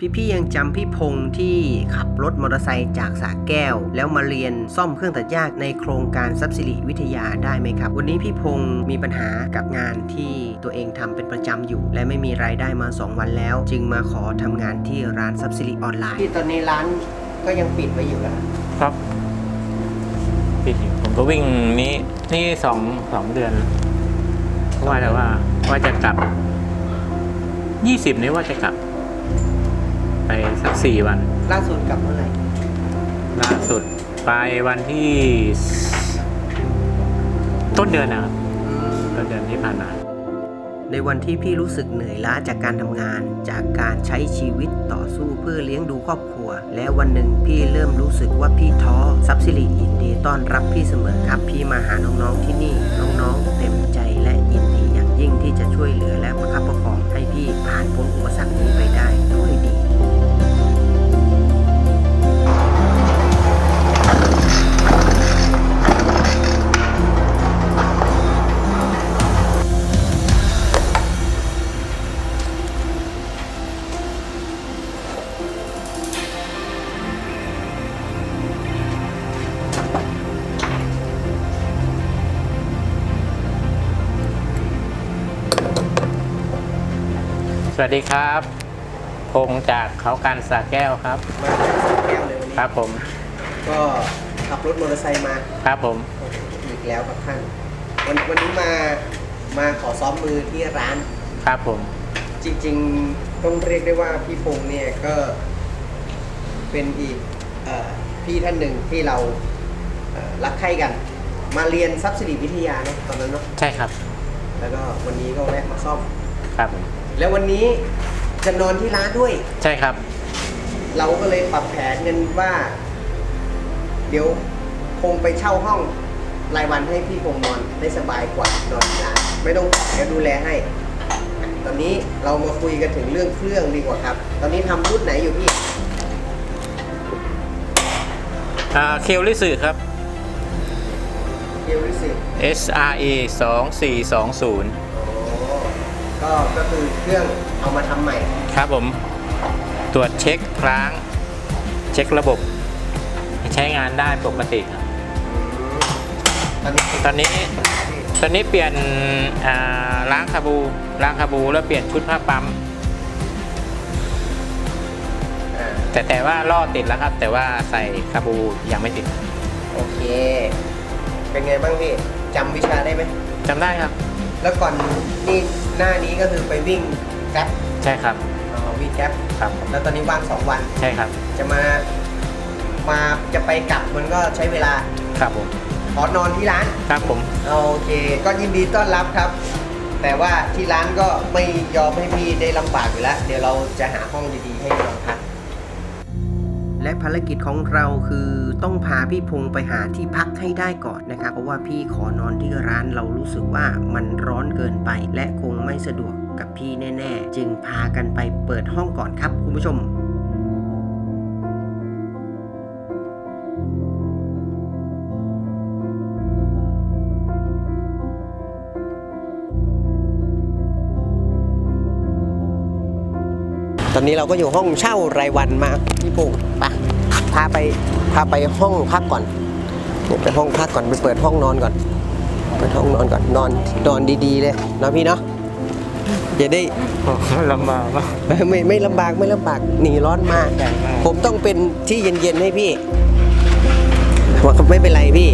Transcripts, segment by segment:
พี่ๆยังจำพี่พงษ์ที่ขับรถมอเตอร์ไซค์จากสระแก้ว แล้วมาเรียนซ่อมเครื่องตัดหญ้าในโครงการซับซิลิวิทยาได้ไหมครับ วันนี้พี่พงษ์มีปัญหากับงานที่ตัวเองทำเป็นประจำอยู่ และไม่มีรายได้มา 2 วันแล้ว จึงมาขอทำงานที่ร้านซับซิลิออนไลน์ที่ตอนนี้ร้านก็ยังปิดไว้อยู่แล้วครับปิดอยู่ผมก็วิ่งนี้นี่สองสองเดือนว่าแต่ว่าว่าจะกลับยี่สิบนี้ว่าจะกลับ ไปสักสี่วัน ล่าสุดกลับเมื่อไหร่ล่าสุดไปวันที่ต้นเดือนนะครับต้นเดือนที่ผ่านมาในวันที่พี่รู้สึกเหนื่อยล้าจากการทำงาน จากการใช้ชีวิตต่อสู้เพื่อเลี้ยงดูครอบครัว และวันหนึ่งพี่เริ่มรู้สึกว่าพี่ท้อซับซิลิยินดีต้อนรับพี่เสมอครับ พี่มาหาน้องๆที่นี่ น้องๆ เต็มใจและยินดีอย่างยิ่งที่จะช่วยเหลือและประคับประคองให้พี่ผ่านพ้นอุปสรรคนี้ไปได้ด้วยดี สวัสดีครับพงษ์จากเขาการสาแก้วครับ มาสระแก้วเลยวันนี้ครับผม ก็ขับรถมอเตอร์ไซค์มาครับผม อีกแล้วครับท่านวันวันนี้มามาขอซ้อมมือที่ร้าน ครับผม จริงๆต้องเรียกได้ว่าพี่พงษ์เนี่ยก็เป็นอีกเออพี่ท่านหนึ่งที่เราเอ่อรักใคร่กัน มาเรียนซับซิดีวิทยาเนาะตอนนั้นเนาะใช่ครับ แล้วก็วันนี้ก็แวะมาซ่อม ครับผม แล้ววันนี้จะนอนที่ร้านด้วย ใช่ครับ เราก็เลยปรับแผนกันว่า เดี๋ยวคงไปเช่าห้องรายวันให้พี่พงษ์นอนได้สบายกว่านอนที่ร้านไม่ต้องเดี๋ยวดูแลให้อะตอนนี้เรามาคุยกันถึงเรื่องเครื่องดีกว่าครับ ตอนนี้ทำรุ่นไหนอยู่พี่อ่าเคลลิสึครับ เดียวรู้สึก SRE 2420 ก็ก็คือเครื่องเอามาทำใหม่ ครับผมตรวจเช็คครั้งเช็คระบบให้ใช้งานได้ปกติครับตอนนี้ตอนนี้ตอนนี้เปลี่ยนอ่าล้างคาบูล้างคาบูแล้วเปลี่ยนชุดผ้าปั๊ม อ่าแต่แต่ว่าล่อติดแล้วครับ แต่ว่าใส่คาบูยังไม่ติดโอเค เป็นไงบ้างพี่จำวิชาได้ไหมจำได้ครับ แล้วก่อนนี่ หน้านี้ก็คือไปวิ่งแกร็บใช่ครับอ๋อวิ่งแกร็บครับแล้วตอนนี้ว่างสองวัน ใช่ครับจะมา มาจะไปกลับมันก็ใช้เวลาครับผมขอนอนที่ร้าน ครับผมโอเค ก็ยินดีต้อนรับครับ แต่ว่าที่ร้านก็ไม่ยอมให้พี่ได้ลำบากอยู่แล้ว เดี๋ยวเราจะหาห้องดีๆให้นอนพัก และภารกิจของเราคือต้องพาพี่พงษ์ไปหาที่พักให้ได้ก่อนนะครับ เพราะว่าพี่ขอนอนที่ร้านเรารู้สึกว่ามันร้อนเกินไป และคงไม่สะดวกกับพี่แน่ ๆ จึงพากันไปเปิดห้องก่อนครับคุณผู้ชม ตอนนี้เราก็อยู่ห้องเช่ารายวันมาพี่ปุ่งไปพาไปพาไปห้องพักก่อนเนี่ยไปห้องพักก่อนไปเปิดห้องนอนก่อน เปิดห้องนอนก่อนนอนนอนดีๆเลยเนาะพี่เนาะอย่าได้ลำบากมากไม่ไม่ลำบากไม่ลำบากหนีร้อนมากใช่มาก ผมต้องเป็นที่เย็นๆให้พี่ว่าไม่เป็นไรพี่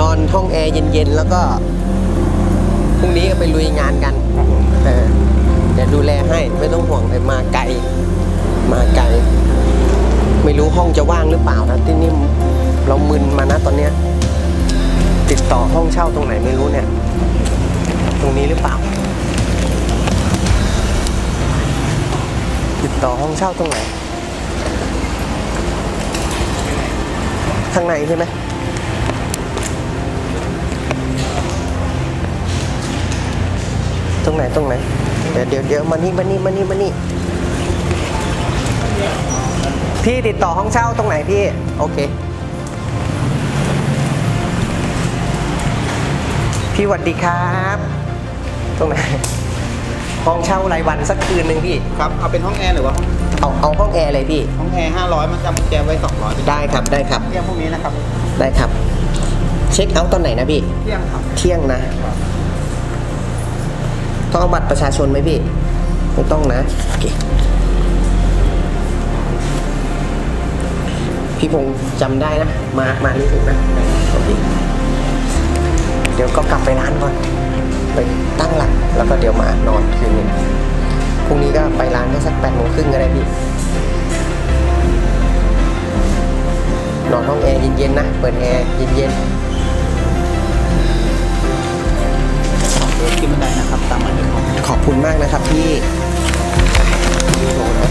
นอนห้องแอร์เย็นๆแล้วก็พรุ่งนี้ก็ไปลุยงานกัน ดูแลให้ไม่ต้องห่วงเลยมาไกลมาไกล ไม่รู้ห้องจะว่างหรือเปล่านะที่นี่เรามึนมานะตอนเนี้ยติดต่อห้องเช่าตรงไหนไม่รู้เนี่ย ตรงนี้หรือเปล่า ติดต่อห้องเช่าตรงไหน ข้างในใช่ไหมตรงไหนตรงไหน เดี๋ยวเดี๋ยวเดี๋ยวมานี่มานี่มานี่มานี่พี่ติดต่อห้องเช่าตรงไหนพี่ โอเค พี่หวัดดีครับ ตรงไหน ห้องเช่ารายวันสักคืนหนึ่งพี่ ครับ เอาเป็นห้องแอร์หรือว่าห้องเอาเอาห้องแอร์เลยพี่ ห้องแอร์ห้าร้อยมันจำกุญแจไว้สองร้อยได้ครับได้ครับ เที่ยงพวกนี้นะครับ ได้ครับ เช็คเอาท์ตอนไหนนะพี่ เที่ยงครับ เที่ยงนะ ต้องเอาบัตรประชาชนไหมพี่ ไม่ต้องนะ โอเค พี่พงษ์จำได้นะ มา มานี่ถูกนะ โอเค เดี๋ยวก็กลับไปร้านก่อน ไปตั้งหลัก แล้วก็เดี๋ยวมานอนคืนนึงพรุ่งนี้ก็ไปร้านก็สักแปดโมงครึ่งก็ได้พี่ นอนห้องแอร์เย็นๆนะ เปิดแอร์เย็นๆ ดี๋ยวขึ้นบันไดนะครับ ตามมาเลยครับขอบคุณมากนะครับพี่ดูโทรนะ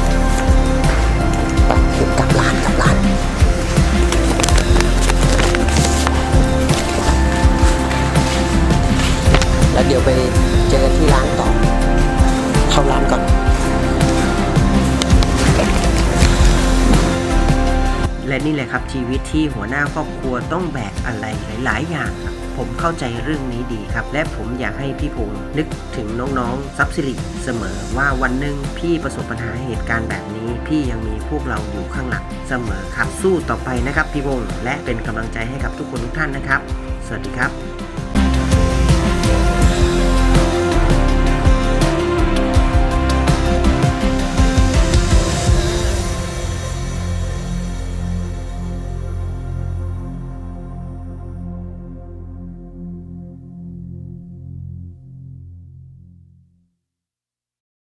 ไปกลับร้านกลับร้านแล้วเดี๋ยวไปเจอกันที่ร้านต่อเข้าร้านก่อน และนี่แหละครับชีวิตที่หัวหน้าครอบครัวต้องแบกอะไรหลาย ๆ อย่างครับผมเข้าใจเรื่องนี้ดีครับ และผมอยากให้พี่พงศ์นึกถึงน้องๆซับซิลิเสมอว่าวันหนึ่งพี่ประสบปัญหาเหตุการณ์แบบนี้ พี่ยังมีพวกเราอยู่ข้างหลังเสมอครับสู้ต่อไปนะครับพี่พงศ์และเป็นกำลังใจให้กับทุกคนทุกท่านนะครับ สวัสดีครับ